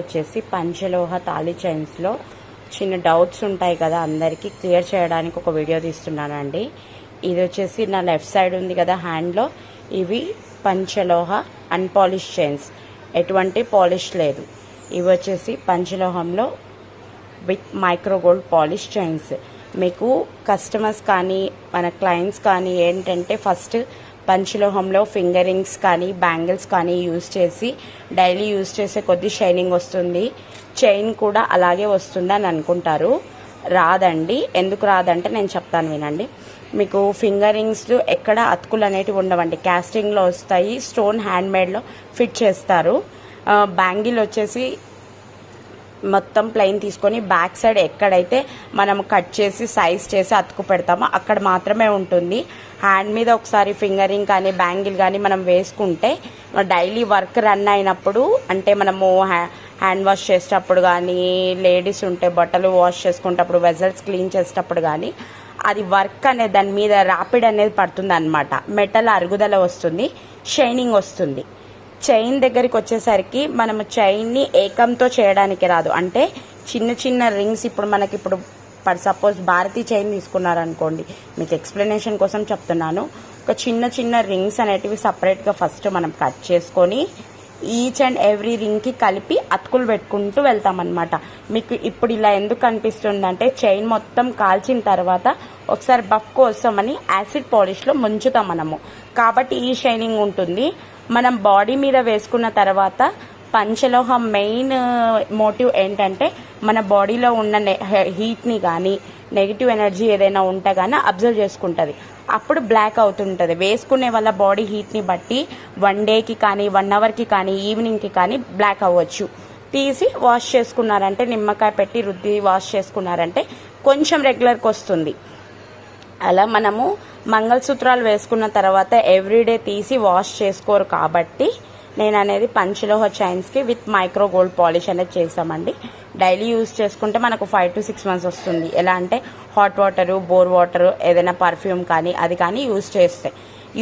వచ్చేసి పంచలోహ తాళి చైన్స్లో చిన్న డౌట్స్ ఉంటాయి కదా అందరికీ క్లియర్ చేయడానికి ఒక వీడియో తీస్తున్నానండి. ఇది వచ్చేసి నా లెఫ్ట్ సైడ్ ఉంది కదా హ్యాండ్లో ఇవి పంచలోహ అన్పాలిష్ చైన్స్ ఎటువంటి పాలిష్ లేదు. ఇవి వచ్చేసి పంచలోహంలో with micro gold polish chains మీకు కస్టమర్స్ కానీ మన క్లయింట్స్ కానీ ఏంటంటే ఫస్ట్ పంచలోహంలో ఫింగరింగ్స్ కానీ బ్యాంగిల్స్ కానీ యూజ్ చేసి డైలీ యూజ్ చేసే కొద్ది షైనింగ్ వస్తుంది. చైన్ కూడా అలాగే వస్తుందని అని అనుకుంటారు. రాదండి. ఎందుకు రాదంటే నేను చెప్తాను వినండి. మీకు ఫింగరింగ్స్ ఎక్కడ అతుకులు అనేటివి ఉండవండి. క్యాస్టింగ్లో వస్తాయి. స్టోన్ హ్యాండ్మేడ్లో ఫిట్ చేస్తారు. బ్యాంగిల్ వచ్చేసి మొత్తం ప్లెయిన్ తీసుకొని బ్యాక్ సైడ్ ఎక్కడైతే మనం కట్ చేసి సైజ్ చేసి అతుకు పెడతామో అక్కడ మాత్రమే ఉంటుంది. హ్యాండ్ మీద ఒకసారి ఫింగరింగ్ కానీ బ్యాంగిల్ కానీ మనం వేసుకుంటే డైలీ వర్క్ రన్ అయినప్పుడు అంటే మనము హ్యాండ్ వాష్ చేసేటప్పుడు కానీ లేడీస్ ఉంటే బట్టలు వాష్ చేసుకునేటప్పుడు వెజల్స్ క్లీన్ చేసేటప్పుడు కానీ అది వర్క్ అనే దాని మీద ర్యాపిడ్ అనేది పడుతుంది అనమాట మెటల్ అరుగుదల వస్తుంది షైనింగ్ వస్తుంది. చైన్ దగ్గరికి వచ్చేసరికి మనము చైన్ని ఏకంతో చేయడానికి రాదు. అంటే చిన్న చిన్న రింగ్స్ ఇప్పుడు మనకి ఇప్పుడు ఫర్ సపోజ్ భారతీ చైన్ తీసుకున్నారనుకోండి. మీకు ఎక్స్ప్లెనేషన్ కోసం చెప్తున్నాను. ఒక చిన్న చిన్న రింగ్స్ అనేటివి సపరేట్గా ఫస్ట్ మనం కట్ చేసుకొని ఈచ్ అండ్ ఎవ్రీ రింగ్కి కలిపి అతుకులు పెట్టుకుంటూ వెళ్తామన్నమాట. మీకు ఇప్పుడు ఇలా ఎందుకు కనిపిస్తుందంటే చైన్ మొత్తం కాల్చిన తర్వాత ఒకసారి బఫ్ కోసమని యాసిడ్ పాలిష్లో ముంచుతాం మనము. కాబట్టి ఈ షైనింగ్ ఉంటుంది. మనం బాడీ మీద వేసుకున్న తర్వాత పంచలోహం మెయిన్ మోటివ్ ఏంటంటే మన బాడీలో ఉన్న హీట్ని కానీ నెగిటివ్ ఎనర్జీ ఏదైనా ఉంటే కానీ అబ్జర్వ్ చేసుకుంటుంది. అప్పుడు బ్లాక్ అవుతుంటుంది. వేసుకునే వాళ్ళ బాడీ హీట్ని బట్టి వన్ డేకి కానీ వన్ అవర్కి కానీ ఈవినింగ్కి కానీ బ్లాక్ అవ్వచ్చు. తీసి వాష్ చేసుకున్నారంటే నిమ్మకాయ పెట్టి రుద్ది వాష్ చేసుకున్నారంటే కొంచెం రెగ్యులర్కి వస్తుంది. అలా మనము మంగళసూత్రాలు వేసుకున్న తర్వాత ఎవ్రీడే తీసి వాష్ చేసుకోరు కాబట్టి నేను అనేది పంచలోహ చైన్స్కి విత్ మైక్రో గోల్డ్ పాలిష్ అనేది చేసామండి డైలీ యూజ్ చేసుకుంటే మనకు ఫైవ్ టు సిక్స్ మంత్స్ వస్తుంది. ఎలా అంటే హాట్ వాటరు బోర్ వాటర్ ఏదైనా పర్ఫ్యూమ్ కానీ అది కానీ యూజ్ చేస్తే.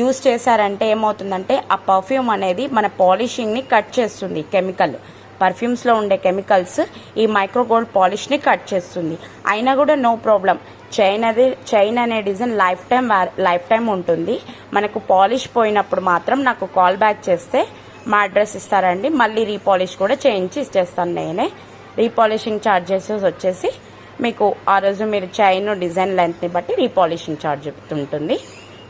యూజ్ చేశారంటే ఏమవుతుందంటే ఆ పర్ఫ్యూమ్ అనేది మన పాలిషింగ్ని కట్ చేస్తుంది కెమికల్ పర్ఫ్యూమ్స్లో ఉండే కెమికల్స్ ఈ మైక్రో గోల్డ్ పాలిష్ని కట్ చేస్తుంది. అయినా కూడా నో ప్రాబ్లం. చైన్ అది చైన్ అనే design life time life time ఉంటుంది. మనకు పాలిష్ పోయినప్పుడు మాత్రం నాకు కాల్ బ్యాక్ చేస్తే మా అడ్రస్ ఇస్తారండి. మళ్ళీ రీపాలిష్ కూడా చేయించి ఇచ్చేస్తాను నేనే. రీపాలిషింగ్ ఛార్జెస్ వచ్చేసి మీకు ఆ రోజు మీరు చైన్ డిజైన్ లెంత్ని బట్టి రీపాలిషింగ్ ఛార్జ్ ఉంటుంది.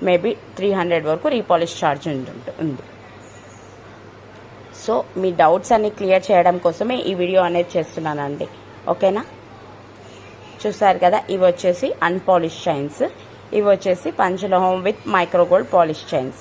మేబీ త్రీ హండ్రెడ్ వరకు రీపాలిష్ ఛార్జ్ ఉంది. సో మీ డౌట్స్ అన్ని క్లియర్ చేయడం కోసమే ఈ వీడియో అనేది చేస్తున్నానండి. ఓకేనా? చూసారు కదా ఇవి వచ్చేసి అన్పాలిష్ చైన్స్ ఇవి వచ్చేసి పంచలోహం with micro gold polish chains